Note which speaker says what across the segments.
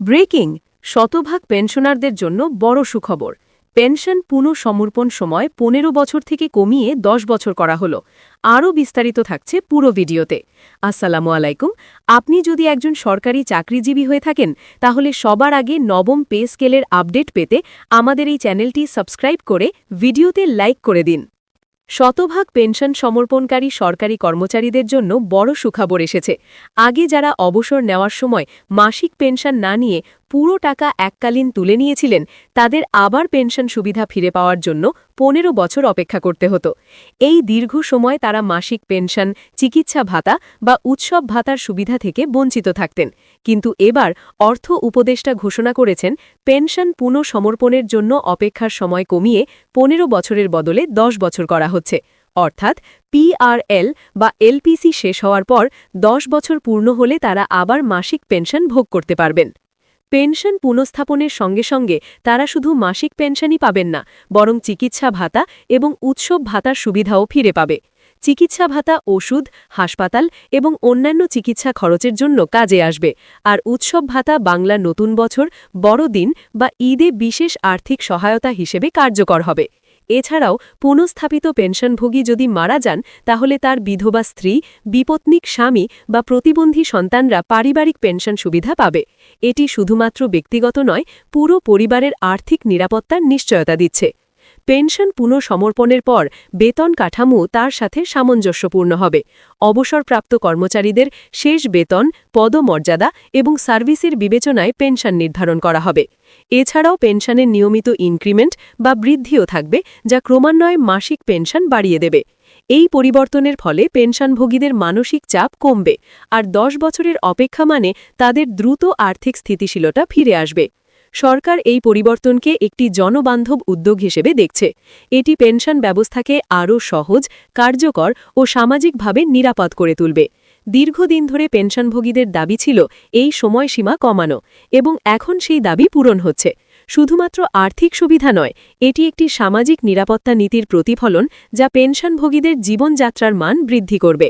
Speaker 1: Breaking, শতভাগ পেনশনারদের জন্য বড় সুখবর। পেনশন পুনঃসমর্পণ সময় পনেরো বছর থেকে কমিয়ে দশ বছর করা হলো। আরও বিস্তারিত থাকছে পুরো ভিডিওতে। আসসালামু আলাইকুম। আপনি যদি একজন সরকারি চাকরিজীবী হয়ে থাকেন, তাহলে সবার আগে নবম পে স্কেলের আপডেট পেতে আমাদের এই চ্যানেলটি সাবস্ক্রাইব করে ভিডিওতে লাইক করে দিন। শতভাগ পেনশন সমর্পণকারী সরকারি কর্মচারীদের জন্য বড় সুখবর এসেছে। আগে যারা অবসর নেওয়ার সময় মাসিক পেনশন না নিয়ে পুরো টাকা এককালীন তুলে নিয়েছিলেন, তাদের আবার পেনশন সুবিধা ফিরে পাওয়ার জন্য পনেরো বছর অপেক্ষা করতে হতো। এই দীর্ঘ সময় তারা মাসিক পেনশন, চিকিৎসা ভাতা বা উৎসব ভাতার সুবিধা থেকে বঞ্চিত থাকতেন। কিন্তু এবার অর্থ উপদেষ্টা ঘোষণা করেছেন, পেনশন পুনঃসমর্পণের জন্য অপেক্ষার সময় কমিয়ে পনেরো বছরের বদলে দশ বছর করা হচ্ছে। অর্থাৎ পিআরএল বা এলপিসি শেষ হওয়ার পর দশ বছর পূর্ণ হলে তারা আবার মাসিক পেনশন ভোগ করতে পারবেন। পেনশন পুনঃস্থাপনের সঙ্গে সঙ্গে তারা শুধু মাসিক পেনশনই পাবেন না, বরং চিকিৎসা ভাতা এবং উৎসব ভাতার সুবিধাও ফিরে পাবে। চিকিৎসা ভাতা, ওষুধ, হাসপাতাল এবং অন্যান্য চিকিৎসা খরচের জন্য কাজে আসবে। আর উৎসব ভাতা বাংলা নতুন বছর, বড়দিন বা ঈদে বিশেষ আর্থিক সহায়তা হিসেবে কার্যকর হবে। এছাড়াও পুনঃস্থাপিত পেনশনভোগী যদি মারা যান, তাহলে তার বিধবা স্ত্রী, বিপত্নিক স্বামী বা প্রতিবন্ধী সন্তানরা পারিবারিক পেনশন সুবিধা পাবে। এটি শুধুমাত্র ব্যক্তিগত নয়, পুরো পরিবারের আর্থিক নিরাপত্তার নিশ্চয়তা দিচ্ছে। পেনশন পুনঃসমর্পণের পর বেতন কাঠামো তার সাথে সামঞ্জস্যপূর্ণ হবে। অবসরপ্রাপ্ত কর্মচারীদের শেষ বেতন, পদমর্যাদা এবং সার্ভিসের বিবেচনায় পেনশন নির্ধারণ করা হবে। এছাড়াও পেনশনের নিয়মিত ইনক্রিমেন্ট বা বৃদ্ধিও থাকবে, যা ক্রমান্বয়ে মাসিক পেনশন বাড়িয়ে দেবে। এই পরিবর্তনের ফলে পেনশনভোগীদের মানসিক চাপ কমবে, আর দশ বছরের অপেক্ষা মানে তাদের দ্রুত আর্থিক স্থিতিশীলতা ফিরে আসবে। সরকার এই পরিবর্তনকে একটি জনবান্ধব উদ্যোগ হিসেবে দেখছে। এটি পেনশন ব্যবস্থাকে আরও সহজ, কার্যকর ও সামাজিকভাবে নিরাপদ করে তুলবে। দীর্ঘদিন ধরে পেনশনভোগীদের দাবি ছিল, এই সময়সীমা কমানো এবং এখন সেই দাবি পূরণ হচ্ছে। শুধুমাত্র আর্থিক সুবিধা নয়, এটি একটি সামাজিক নিরাপত্তা নীতির প্রতিফলন যা পেনশনভোগীদের জীবনযাত্রার মান বৃদ্ধি করবে।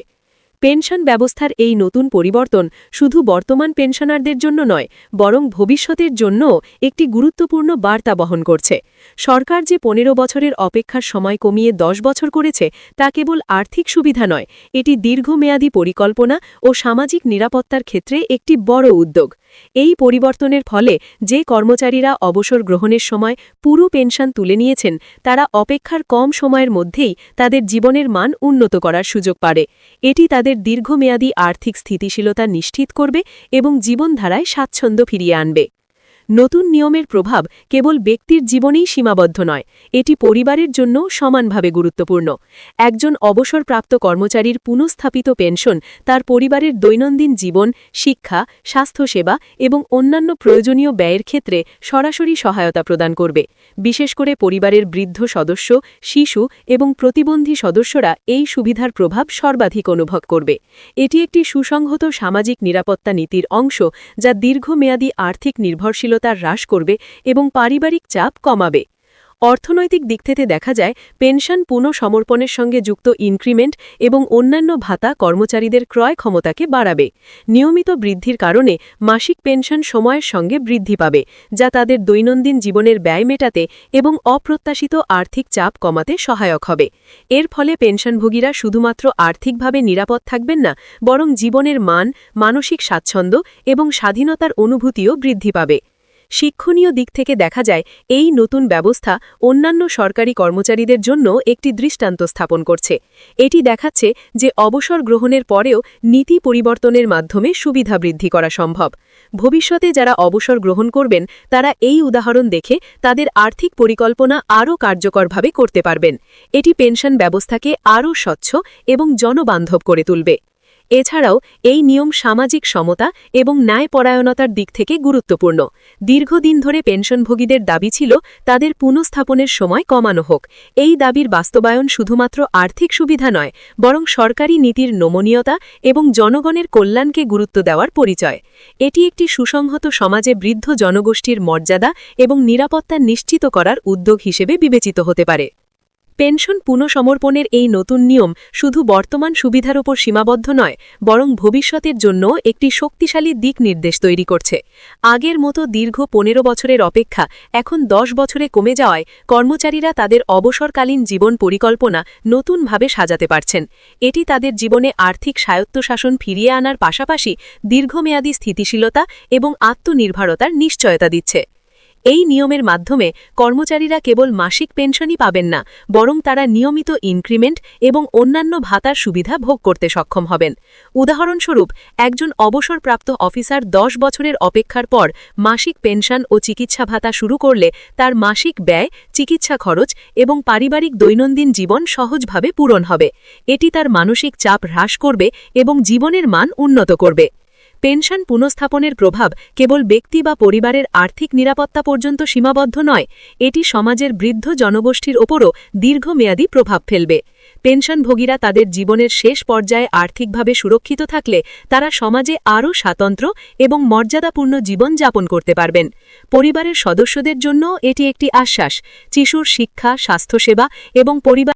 Speaker 1: পেনশন ব্যবস্থার এই নতুন পরিবর্তন শুধু বর্তমান পেনশনারদের জন্য নয়, বরং ভবিষ্যতের জন্য একটি গুরুত্বপূর্ণ বার্তা বহন করছে। সরকার যে পনেরো বছরের অপেক্ষার সময় কমিয়ে দশ বছর করেছে, তা কেবল আর্থিক সুবিধা নয়, এটি দীর্ঘমেয়াদী পরিকল্পনা ও সামাজিক নিরাপত্তার ক্ষেত্রে একটি বড় উদ্যোগ। এই পরিবর্তনের ফলে যে কর্মচারীরা অবসর গ্রহণের সময় পুরো পেনশন তুলে নিয়েছেন, তারা অপেক্ষার কম সময়ের মধ্যেই তাদের জীবনের মান উন্নত করার সুযোগ পারে। এটি তাদের দীর্ঘমেয়াদী আর্থিক স্থিতিশীলতা নিশ্চিত করবে এবং জীবনধারায় স্বাচ্ছন্দ্য ফিরিয়ে আনবে। নতুন নিয়মের প্রভাব কেবল ব্যক্তির জীবনেই সীমাবদ্ধ নয়, এটি পরিবারের জন্য সমানভাবে গুরুত্বপূর্ণ। একজন অবসরপ্রাপ্ত কর্মচারীর পুনঃস্থাপিত পেনশন, তার পরিবারের দৈনন্দিন জীবন, শিক্ষা, স্বাস্থ্যসেবা এবং অন্যান্য প্রয়োজনীয় ব্যয়ের ক্ষেত্রে সরাসরি সহায়তা প্রদান করবে। বিশেষ করে পরিবারের বৃদ্ধ সদস্য, শিশু এবং প্রতিবন্ধী সদস্যরা এই সুবিধার প্রভাব সর্বাধিক অনুভব করবে। এটি একটি সুসংহত সামাজিক নিরাপত্তা নীতির অংশ, যা দীর্ঘমেয়াদী আর্থিক নির্ভরশীলতা হ্রাস করবে এবং পারিবারিক চাপ কমাবে। অর্থনৈতিক দিক থেকে দেখা যায়, পেনশন পুনঃসমর্পণের সঙ্গে যুক্ত ইনক্রিমেন্ট এবং অন্যান্য ভাতা কর্মচারীদের ক্রয় ক্ষমতাকে বাড়াবে। নিয়মিত বৃদ্ধির কারণে মাসিক পেনশন সময়ের সঙ্গে বৃদ্ধি পাবে, যা তাদের দৈনন্দিন জীবনের ব্যয় মেটাতে এবং অপ্রত্যাশিত আর্থিক চাপ কমাতে সহায়ক হবে। এর ফলে পেনশনভোগীরা শুধুমাত্র আর্থিকভাবে নিরাপদ থাকবেন না, বরং জীবনের মান, মানসিক স্বাচ্ছন্দ্য এবং স্বাধীনতার অনুভূতিও বৃদ্ধি পাবে। শিক্ষণীয় দিক থেকে দেখা যায়, এই নতুন ব্যবস্থা অন্যান্য সরকারি কর্মচারীদের জন্য একটি দৃষ্টান্ত স্থাপন করছে। এটি দেখাচ্ছে যে অবসর গ্রহণের পরেও নীতি পরিবর্তনের মাধ্যমে সুবিধা বৃদ্ধি করা সম্ভব। ভবিষ্যতে যারা অবসর গ্রহণ করবেন, তারা এই উদাহরণ দেখে তাদের আর্থিক পরিকল্পনা আরও কার্যকরভাবে করতে পারবেন। এটি পেনশন ব্যবস্থাকে আরও স্বচ্ছ এবং জনবান্ধব করে তুলবে। এছাড়াও, এই নিয়ম সামাজিক সমতা এবং ন্যায়পরায়ণতার দিক থেকে গুরুত্বপূর্ণ। দীর্ঘদিন ধরে পেনশনভোগীদের দাবি ছিল, তাদের পুনঃস্থাপনের সময় কমানো হোক। এই দাবির বাস্তবায়ন শুধুমাত্র আর্থিক সুবিধা নয়, বরং সরকারি নীতির নমনীয়তা এবং জনগণের কল্যাণকে গুরুত্ব দেওয়ার পরিচয়। এটি একটি সুসংহত সমাজে বৃদ্ধ জনগোষ্ঠীর মর্যাদা এবং নিরাপত্তা নিশ্চিত করার উদ্যোগ হিসেবে বিবেচিত হতে পারে। পেনশন পুনঃসমর্পণের এই নতুন নিয়ম শুধু বর্তমান সুবিধার ওপর সীমাবদ্ধ নয়, বরং ভবিষ্যতের জন্য একটি শক্তিশালী দিক নির্দেশ তৈরি করছে। আগের মতো দীর্ঘ পনেরো বছরের অপেক্ষা এখন দশ বছরে কমে যাওয়ায় কর্মচারীরা তাদের অবসরকালীন জীবন পরিকল্পনা নতুনভাবে সাজাতে পারছেন। এটি তাদের জীবনে আর্থিক স্বায়ত্তশাসন ফিরিয়ে আনার পাশাপাশি দীর্ঘমেয়াদী স্থিতিশীলতা এবং আত্মনির্ভরতার নিশ্চয়তা দিচ্ছে। এই নিয়মের মাধ্যমে কর্মচারীরা কেবল মাসিক পেনশনই পাবেন না, বরং তারা নিয়মিত ইনক্রিমেন্ট এবং অন্যান্য ভাতার সুবিধা ভোগ করতে সক্ষম হবেন। উদাহরণস্বরূপ, একজন অবসরপ্রাপ্ত অফিসার দশ বছরের অপেক্ষার পর মাসিক পেনশন ও চিকিৎসা ভাতা শুরু করলে তার মাসিক ব্যয়, চিকিৎসা খরচ এবং পারিবারিক দৈনন্দিন জীবন সহজভাবে পূরণ হবে। এটি তার মানসিক চাপ হ্রাস করবে এবং জীবনের মান উন্নত করবে। পেনশন পুনঃস্থাপনের প্রভাব কেবল ব্যক্তি বা পরিবারের আর্থিক নিরাপত্তা পর্যন্ত সীমাবদ্ধ নয়, এটি সমাজের বৃদ্ধ জনগোষ্ঠীর ওপরও দীর্ঘমেয়াদী প্রভাব ফেলবে। পেনশনভোগীরা তাদের জীবনের শেষ পর্যায়ে আর্থিকভাবে সুরক্ষিত থাকলে তারা সমাজে আরও স্বাতন্ত্র এবং মর্যাদাপূর্ণ জীবন যাপন করতে পারবেন। পরিবারের সদস্যদের জন্য এটি একটি আশ্বাস। শিশুর শিক্ষা, স্বাস্থ্যসেবা এবং পরিবার